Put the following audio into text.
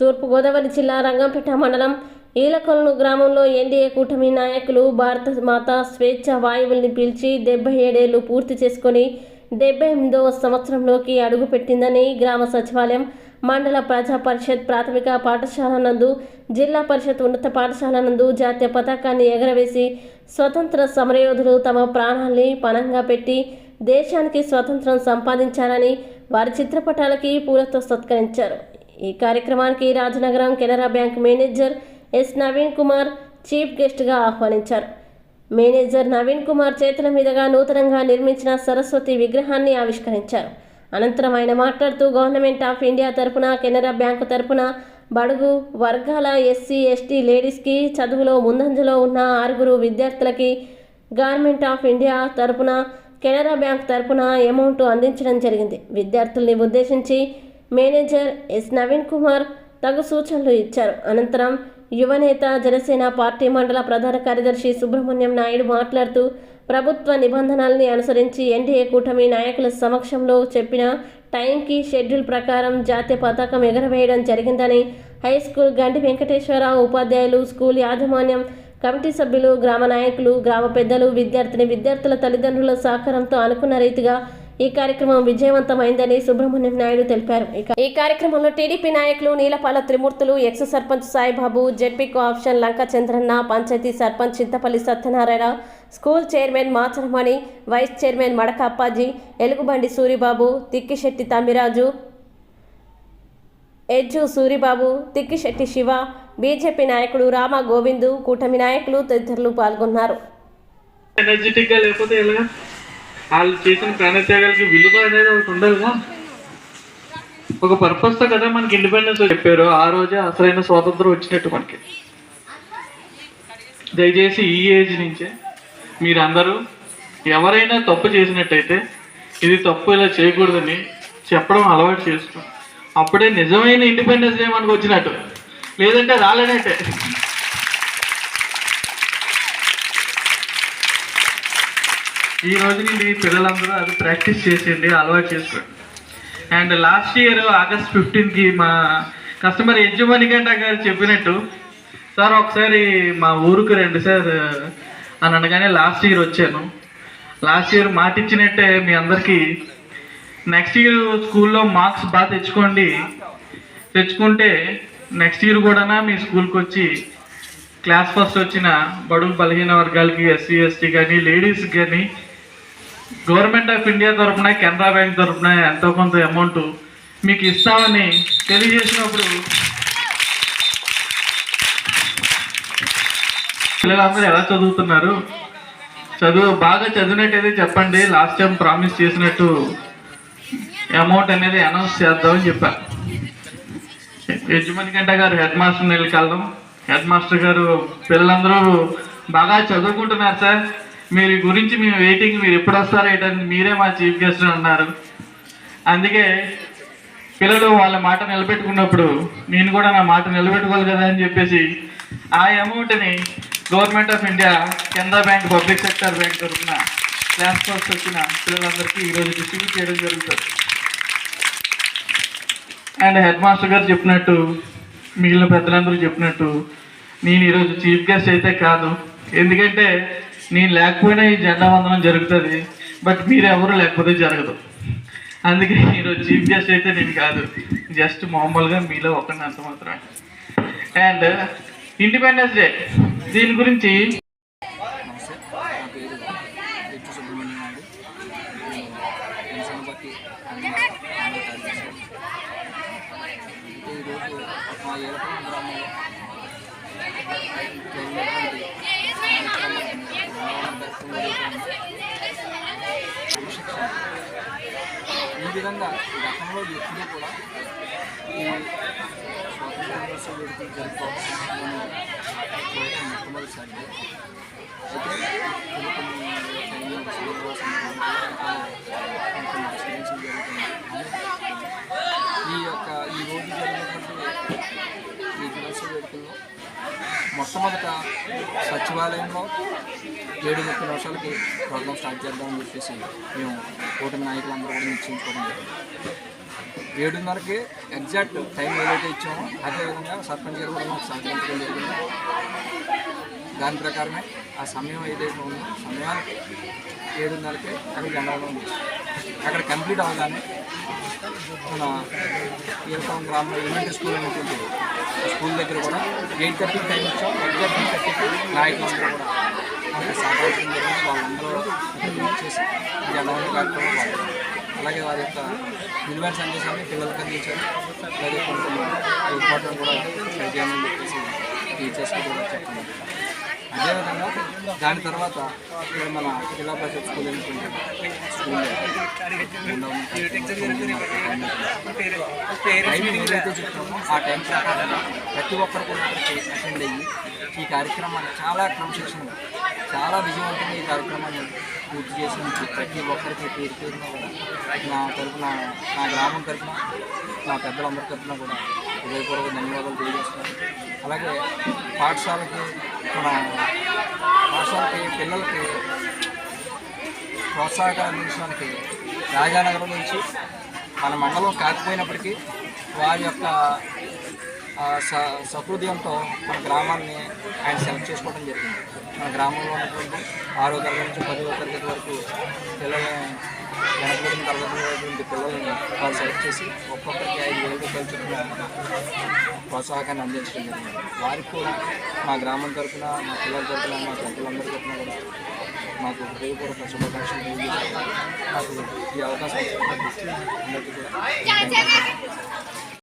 తూర్పుగోదావరి జిల్లా రంగంపేట మండలం ఈలకొలను గ్రామంలో ఎన్డీఏ కూటమి నాయకులు భారత మాత స్వేచ్ఛ వాయువుల్ని పీల్చి డెబ్బై ఏడేళ్ళు పూర్తి చేసుకొని డెబ్బై ఎనిమిదవ సంవత్సరంలోకి అడుగుపెట్టిందని గ్రామ సచివాలయం మండల ప్రజా పరిషత్ ప్రాథమిక పాఠశాల నందు జిల్లా పరిషత్ ఉన్నత పాఠశాల నందు జాతీయ పతాకాన్ని ఎగరవేసి స్వతంత్ర సమరయోధులు తమ ప్రాణాల్ని పణంగా పెట్టి దేశానికి స్వతంత్రం సంపాదించారని వారి చిత్రపటాలకి పూలతో సత్కరించారు. ఈ కార్యక్రమానికి Rajanagaram Canara bank manager S Naveen Kumar chief గెస్ట్గా ఆహ్వానించారు. మేనేజర్ నవీన్ కుమార్ చేతుల మీదుగా నూతనంగా నిర్మించిన సరస్వతి విగ్రహాన్ని ఆవిష్కరించారు. అనంతరం ఆయన మాట్లాడుతూ గవర్నమెంట్ ఆఫ్ ఇండియా తరపున కెనరా బ్యాంకు తరపున బడుగు వర్గాల ఎస్సీ ఎస్టీ లేడీస్కి చదువులో ముందంజలో ఉన్న ఆరుగురు విద్యార్థులకి గవర్నమెంట్ ఆఫ్ ఇండియా తరపున కెనరా బ్యాంక్ తరపున అమౌంట్ అందించడం జరిగింది. విద్యార్థుల్ని ఉద్దేశించి మేనేజర్ ఎస్ నవీన్ కుమార్ తగు సూచనలు ఇచ్చారు. అనంతరం యువనేత జనసేన పార్టీ మండల ప్రధాన కార్యదర్శి సుబ్రహ్మణ్యం నాయుడు మాట్లాడుతూ ప్రభుత్వ నిబంధనల్ని అనుసరించి ఎన్డీఏ కూటమి నాయకుల సమక్షంలో చెప్పిన టైంకి షెడ్యూల్ ప్రకారం జాతీయ పతాకం ఎగరవేయడం జరిగిందని హై స్కూల్ గంటి వెంకటేశ్వరరావు ఉపాధ్యాయులు స్కూల్ యాజమాన్యం కమిటీ సభ్యులు గ్రామ నాయకులు గ్రామ పెద్దలు విద్యార్థిని విద్యార్థుల తల్లిదండ్రుల సహకారంతో అనుకున్న రీతిగా ఈ కార్యక్రమం విజయవంతమైందని సుబ్రహ్మణ్యం నాయుడు తెలిపారు. ఈ కార్యక్రమంలో టీడీపీ నాయకులు Neelapala Trimurthulu ex sarpanch Saibabu ZP co-option Lanka Chandranna panchayat sarpanch Chintapalli Satyanarayana school chairman Macharamani vice chairman Madaka Appaji Elugubandi Suribabu Tikkisetti Thammiraju Ejju Suribabu Tikkisetti Siva BJP నాయకుడు రామ గోవిందు కూటమి నాయకులు తదితరులు పాల్గొన్నారు. ఎనర్జెటిక్గా లేకపోతే ఎలా? వాళ్ళు చేసిన ప్రాణత్యాగాలకి విలువ అనేది ఒకటి ఉండాలిగా ఒక పర్పస్తో కదా మనకి ఇండిపెండెన్స్ చెప్పారు. ఆ రోజే అసలైన స్వాతంత్రం వచ్చినట్టు మనకి. దయచేసి ఈ ఏజ్ నుంచే మీరందరూ ఎవరైనా తప్పు చేసినట్టయితే ఇది తప్పు ఇలా చేయకూడదని చెప్పడం అలవాటు చేసుకో. అప్పుడే నిజమైన ఇండిపెండెన్స్ డే మనకు వచ్చినట్టు. లేదంటే రాలేనట్టే. ఈ రోజు నుండి పిల్లలందరూ అది ప్రాక్టీస్ చేసేయండి అలవాటు చేసుకోండి. అండ్ లాస్ట్ ఇయర్ ఆగస్ట్ ఫిఫ్టీన్కి మా కస్టమర్ యజమాని గంట గారు చెప్పినట్టు సార్ ఒకసారి మా ఊరికి రండి సార్ అని అనగానే లాస్ట్ ఇయర్ వచ్చాను. లాస్ట్ ఇయర్ మాటిచ్చినట్టే మీ అందరికీ నెక్స్ట్ ఇయర్ స్కూల్లో మార్క్స్ బాగా తెచ్చుకోండి. తెచ్చుకుంటే నెక్స్ట్ ఇయర్ కూడా మీ స్కూల్కి వచ్చి క్లాస్ ఫస్ట్ వచ్చిన బడుగు బలహీన వర్గాలకి ఎస్సీ ఎస్టీ కానీ లేడీస్ కానీ గవర్నమెంట్ ఆఫ్ ఇండియా తరఫున కెనరా బ్యాంక్ తరఫున ఎంతో కొంత అమౌంట్ మీకు ఇస్తామని తెలియజేసినప్పుడు పిల్లలందరూ ఎలా చదువుతున్నారు? చదువు బాగా చదివినట్టయితే చెప్పండి. లాస్ట్ టైం ప్రామిస్ చేసినట్టు అమౌంట్ అనేది అనౌన్స్ చేద్దామని చెప్పా. యజమాని గంట గారు హెడ్ మాస్టర్ వెళ్ళి కలదాం. హెడ్ మాస్టర్ గారు పిల్లలందరూ బాగా చదువుకుంటున్నారు సార్. మీరు గురించి మేము వెయిటింగ్ మీరు ఎప్పుడు వస్తారో ఏంటని మీరే మా చీఫ్ గెస్ట్ ఉన్నారు అందుకే పిల్లలు వాళ్ళ మాట నిలబెట్టుకున్నప్పుడు నేను కూడా నా మాట నిలబెట్టుకోవాలి కదా అని చెప్పేసి ఆ అమౌంట్ని government of India Canara bank public sector bank తరఫున క్లాస్ కోర్స్ వచ్చిన పిల్లలందరికీ ఈరోజు డిస్ట్రిబ్యూట్ చేయడం జరుగుతుంది. అండ్ హెడ్ మాస్టర్ గారు చెప్పినట్టు మిగిలిన పెద్దలందరూ చెప్పినట్టు నేను ఈరోజు చీఫ్ గెస్ట్ అయితే కాదు. ఎందుకంటే నేను లేకపోయినా ఈ జెండా వందనం జరుగుతుంది బట్ మీరు ఎవరు లేకపోతే జరగదు. అందుకే మీరు చీఫ్ గెస్ట్ అయితే నేను కాదు జస్ట్ మామూలుగా మీలో ఒకరిని అంత మాత్రం అండ్. ఇండిపెండెన్స్ డే దీని గురించి మా ఏలపల్లి గ్రామంలో ఈ విధంగా గతంలో ఎప్పుడూ కూడా స్వాతంత్ర వేడుకలు జరుపుకోవడం మొట్టమొదటిసారిగా ఈ యొక్క ఈ రోజు జరిగినటువంటి ఈ దినోత్సవ వేడుకల్లో మొట్టమొదట సచివాలయంలో ఏడు ముప్పై నిమిషాలకి ప్రోగ్రామ్ స్టార్ట్ చేద్దామని చెప్పేసి మేము కూటమి నాయకులందరూ కూడా నిశ్చయించుకోవడం జరిగింది. ఏడున్నరకి ఎగ్జాక్ట్ టైం ఏదైతే ఇచ్చామో అదేవిధంగా సర్పంచ్ గారు కూడా మాకు సహకరించడం జరిగింది. దాని ప్రకారమే ఆ సమయం ఏదైతే ఉందో సమయానికి ఏడున్నరకి అక్కడ జెండాలో అక్కడ కంప్లీట్ అవగానే మన ఈరకం గ్రామ ఎలిమెంటరీ స్కూల్ అనేటువంటి స్కూల్ దగ్గర కూడా ఎయిట్ థర్టీకి టైం ఇచ్చాం ఎయిట్ థర్టీ థర్టీకి నాయకులందరూ కూడా మనకి సహకరించడం జరిగింది. వాళ్ళందరూ చేసి జెండా కార్యక్రమం అలాగే వారి యొక్క విలువైన సందేశాన్ని పిల్లలకు అందించారు. అలాగే కొన్ని ఇంపార్టెంట్ కూడా చేయాలని చెప్పేసి టీచర్స్కి కూడా చెప్పండి అదేవిధంగా దాని తర్వాత ఇక్కడ మన జిల్లా పరిషత్ స్కూల్ అనేటువంటి టైం ఆ టైం ప్రకారంగా ప్రతి ఒక్కరు కూడా ఇక్కడికి అటెండ్ అయ్యి ఈ కార్యక్రమాన్ని చాలా క్రమశిక్షణగా చాలా విజయవంతంగా ఈ కార్యక్రమాన్ని పూర్తి చేసి ప్రతి ఒక్కరికి పేరు పేరున కూడా నా తరఫున నా గ్రామం తరఫున నా పెద్దలందరి తరఫున కూడా హృదయపూర్వక ధన్యవాదాలు తెలియజేస్తున్నాను. అలాగే పాఠశాలకి మన పాఠశాలకి పిల్లలకి ప్రోత్సాహకాలు అందించడానికి రాజానగరం నుంచి మన మండలం కాకపోయినప్పటికీ వారి యొక్క స సహృదయంతో మన గ్రామాన్ని ఆయన సెలెక్ట్ చేసుకోవడం జరిగింది. మన గ్రామంలో ఉన్నటువంటి ఆరో తరగతి నుంచి పదవ తరగతి వరకు పిల్లల్ని వెనకబడిన తరగతి పిల్లల్ని వాళ్ళు సెలెక్ట్ చేసి ఒక్కొక్కరికి ఐదు వేల రూపాయలు చొప్పున ప్రోత్సాహకాన్ని అందించడం జరిగింది. వారికి కూడా మా గ్రామం తరఫున మా పిల్లల తరఫున మా పెద్దలందరి తరఫున కూడా మాకు హృదయపూర్వక శుభాకాంక్షలు తెలియజేస్తున్నాను నాకు ఈ అవకాశం